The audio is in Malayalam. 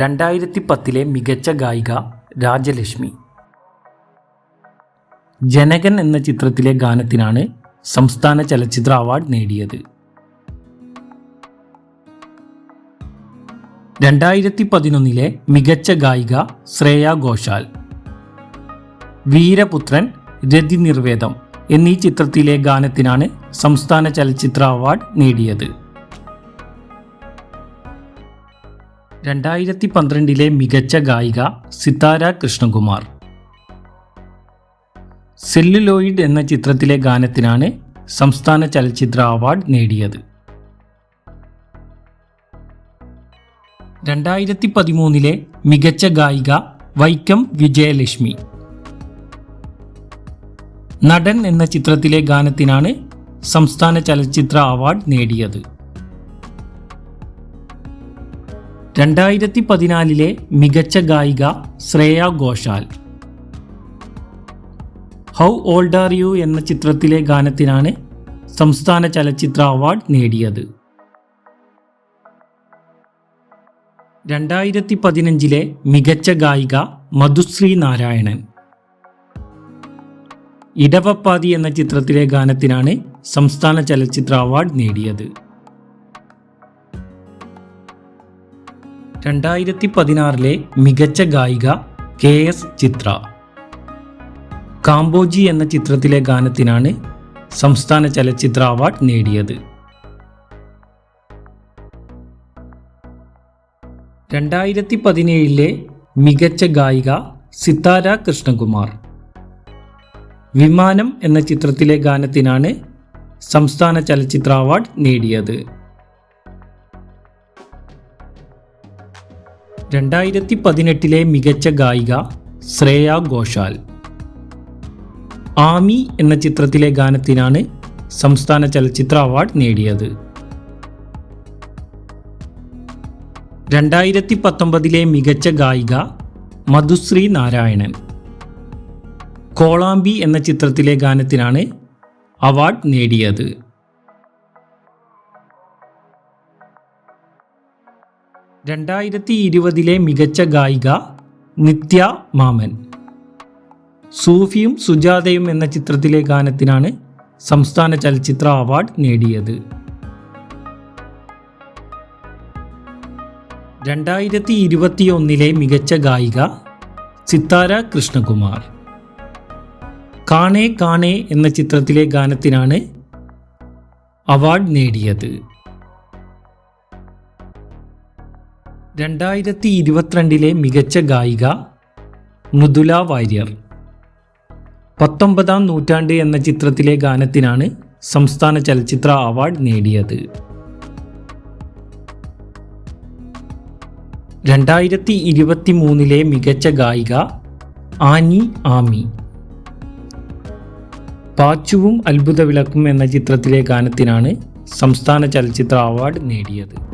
രണ്ടായിരത്തി പത്തിലെ മികച്ച ഗായിക രാജലക്ഷ്മി. ജനകൻ എന്ന ചിത്രത്തിലെ ഗാനത്തിനാണ് സംസ്ഥാന ചലച്ചിത്ര അവാർഡ് നേടിയത്. രണ്ടായിരത്തി പതിനൊന്നിലെ മികച്ച ഗായിക ശ്രേയ ഘോഷാൽ. വീരപുത്രൻ രതി നിർവേദം എന്നീ ചിത്രത്തിലെ ഗാനത്തിനാണ് സംസ്ഥാന ചലച്ചിത്ര അവാർഡ് നേടിയത്. രണ്ടായിരത്തി പന്ത്രണ്ടിലെ മികച്ച ഗായിക സിതാര കൃഷ്ണകുമാർ. സെല്ലുലോയിഡ് എന്ന ചിത്രത്തിലെ ഗാനത്തിനാണ് സംസ്ഥാന ചലച്ചിത്ര അവാർഡ് നേടിയത്. രണ്ടായിരത്തി പതിമൂന്നിലെ മികച്ച ഗായിക വൈക്കം വിജയലക്ഷ്മി. നടൻ എന്ന ചിത്രത്തിലെ ഗാനത്തിനാണ് സംസ്ഥാന ചലച്ചിത്ര അവാർഡ് നേടിയത്. രണ്ടായിരത്തി പതിനാലിലെ മികച്ച ഗായിക Shreya Ghoshal. How old are you എന്ന ചിത്രത്തിലെ ഗാനത്തിനാണ് സംസ്ഥാന ചലച്ചിത്ര അവാർഡ് നേടിയത്. രണ്ടായിരത്തി പതിനഞ്ചിലെ മികച്ച ഗായിക മധുശ്രീ നാരായണൻ. ഇടവപ്പാതി എന്ന ചിത്രത്തിലെ ഗാനത്തിനാണ് സംസ്ഥാന ചലച്ചിത്ര അവാർഡ് നേടിയത്. രണ്ടായിരത്തി പതിനാറിലെ മികച്ച ഗായിക കെ എസ് ചിത്ര. കാംബോജി എന്ന ചിത്രത്തിലെ ഗാനത്തിനാണ് സംസ്ഥാന ചലച്ചിത്ര അവാർഡ് നേടിയത്. രണ്ടായിരത്തി പതിനേഴിലെ മികച്ച ഗായിക സിതാര കൃഷ്ണകുമാർ. വിമാനം എന്ന ചിത്രത്തിലെ ഗാനത്തിനാണ് സംസ്ഥാന ചലച്ചിത്ര അവാർഡ് നേടിയത്. രണ്ടായിരത്തി പതിനെട്ടിലെ മികച്ച ഗായിക ശ്രേയ ഘോഷാൽ. ആമി എന്ന ചിത്രത്തിലെ ഗാനത്തിനാണ് സംസ്ഥാന ചലച്ചിത്ര അവാർഡ് നേടിയത്. രണ്ടായിരത്തി പത്തൊമ്പതിലെ മികച്ച ഗായിക മധുശ്രീ നാരായണൻ. കോളാമ്പി എന്ന ചിത്രത്തിലെ ഗാനത്തിനാണ് അവാർഡ് നേടിയത്. രണ്ടായിരത്തി ഇരുപതിലെ മികച്ച ഗായിക നിത്യ മാമൻ. സൂഫിയും സുജാതയും എന്ന ചിത്രത്തിലെ ഗാനത്തിനാണ് സംസ്ഥാന ചലച്ചിത്ര അവാർഡ് നേടിയത്. രണ്ടായിരത്തി ഇരുപത്തിയൊന്നിലെ മികച്ച ഗായിക സിത്താര കൃഷ്ണകുമാർ. കാണേ കാണേ എന്ന ചിത്രത്തിലെ ഗാനത്തിനാണ് അവാർഡ് നേടിയത്. രണ്ടായിരത്തി ഇരുപത്തിരണ്ടിലെ മികച്ച ഗായിക മൃദുല വാര്യർ. പത്തൊമ്പതാം നൂറ്റാണ്ട് എന്ന ചിത്രത്തിലെ ഗാനത്തിനാണ് സംസ്ഥാന ചലച്ചിത്ര അവാർഡ് നേടിയത്. രണ്ടായിരത്തി ഇരുപത്തി മൂന്നിലെ മികച്ച ഗായിക ആനി ആമി. പാച്ചുവും അത്ഭുത വിളക്കും എന്ന ചിത്രത്തിലെ ഗാനത്തിനാണ് സംസ്ഥാന ചലച്ചിത്ര അവാർഡ് നേടിയത്.